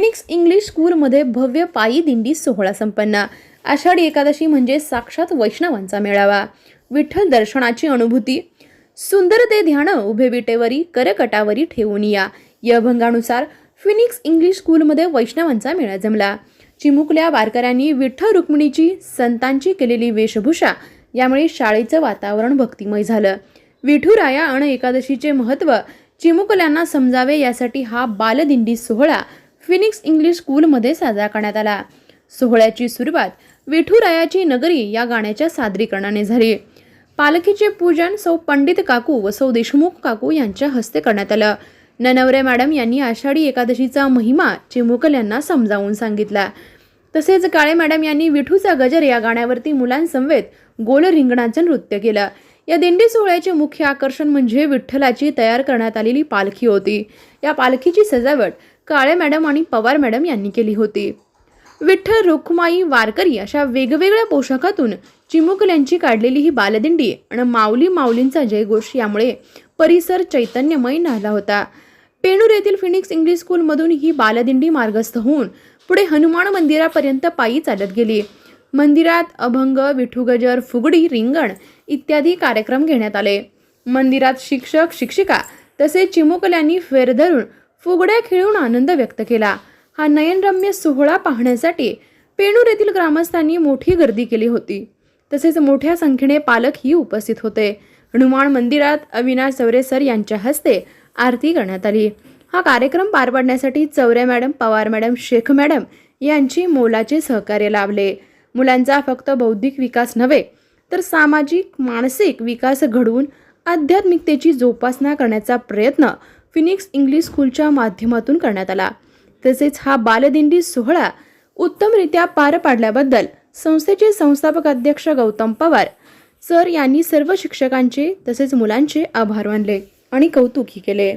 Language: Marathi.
फिनिक्स इंग्लिश स्कूलमध्ये भव्य पायी दिंडी सोहळा संपन्न. आषाढी एकादशी म्हणजे साक्षात वैष्णवांचा मेळावा. विठ्ठल दर्शनाची अनुभूती. सुंदर ते ध्यान उभे विटेवरी करकटावरी ठेवून या. या अभंगानुसार फिनिक्स इंग्लिश स्कूलमध्ये वैष्णवांचा मेळा जमला. चिमुकल्या वारकऱ्यांनी विठ्ठल रुक्मिणीची संतांची केलेली वेशभूषा. यामुळे शाळेचं वातावरण भक्तिमय झालं. विठुराया अण एकादशीचे महत्त्व चिमुकल्यांना समजावे यासाठी हा बालदिंडी सोहळा फिनिक्स इंग्लिश स्कूलमध्ये साजरा करण्यात आला. सोहळ्याची सुरुवात विठुरायाची नगरी या गाण्याच्या सादरीकरणाने झाली. पालखीचे पूजन सौ पंडित काकू व सौ देशमुख काकू यांच्या हस्ते करण्यात आलं. ननवरे मॅडम यांनी आषाढी एकादशीचा महिमा चिमुकल यांना समजावून सांगितला. तसेच काळे मॅडम यांनी विठूचा गजर या गाण्यावरती मुलांसमवेत गोल रिंगणाचं नृत्य केलं. या दिंडी सोहळ्याचे मुख्य आकर्षण म्हणजे विठ्ठलाची तयार करण्यात आलेली पालखी होती. या पालखीची सजावट काळे मॅडम आणि पवार मॅडम यांनी केली होती. विठ्ठल रुखमाई वारकरी अशा वेगवेगळ्या पोशाखातून चिमुकल्यांची काढलेली ही बालदिंडी आणि माऊली माऊलींचा जयघोष यामुळे परिसर चैतन्यमय झाला होता. पेणूर येथील फिनिक्स इंग्लिश स्कूलमधून ही बालदिंडी मार्गस्थ होऊन पुढे हनुमान मंदिरापर्यंत पायी चालत गेली. मंदिरात अभंग विठुगजर फुगडी रिंगण इत्यादी कार्यक्रम घेण्यात आले. मंदिरात शिक्षक शिक्षिका तसेच चिमुकल्यांनी फेर धरून फुगड्या खेळून आनंद व्यक्त केला. हा नयनरम्य सोहळा पाहण्यासाठी पेणूर येथील ग्रामस्थांनी मोठी गर्दी केली होती. तसेच मोठ्या संख्येने पालकही उपस्थित होते. हनुमान मंदिरात अविनाश चौरे सर यांच्या हस्ते आरती करण्यात आली. हा कार्यक्रम पार पाडण्यासाठी Chaure madam Pawar madam Shaikh madam यांची मोलाचे सहकार्य लाभले. मुलांचा फक्त बौद्धिक विकास नव्हे तर सामाजिक मानसिक विकास घडवून आध्यात्मिकतेची जोपासना करण्याचा प्रयत्न फिनिक्स इंग्लिश स्कूलच्या माध्यमातून करण्यात आला. तसेच हा बालदिंडी सोहळा उत्तमरित्या पार पाडल्याबद्दल संस्थेचे संस्थापक अध्यक्ष गौतम पवार सर यांनी सर्व शिक्षकांचे तसेच मुलांचे आभार मानले आणि कौतुकही केले.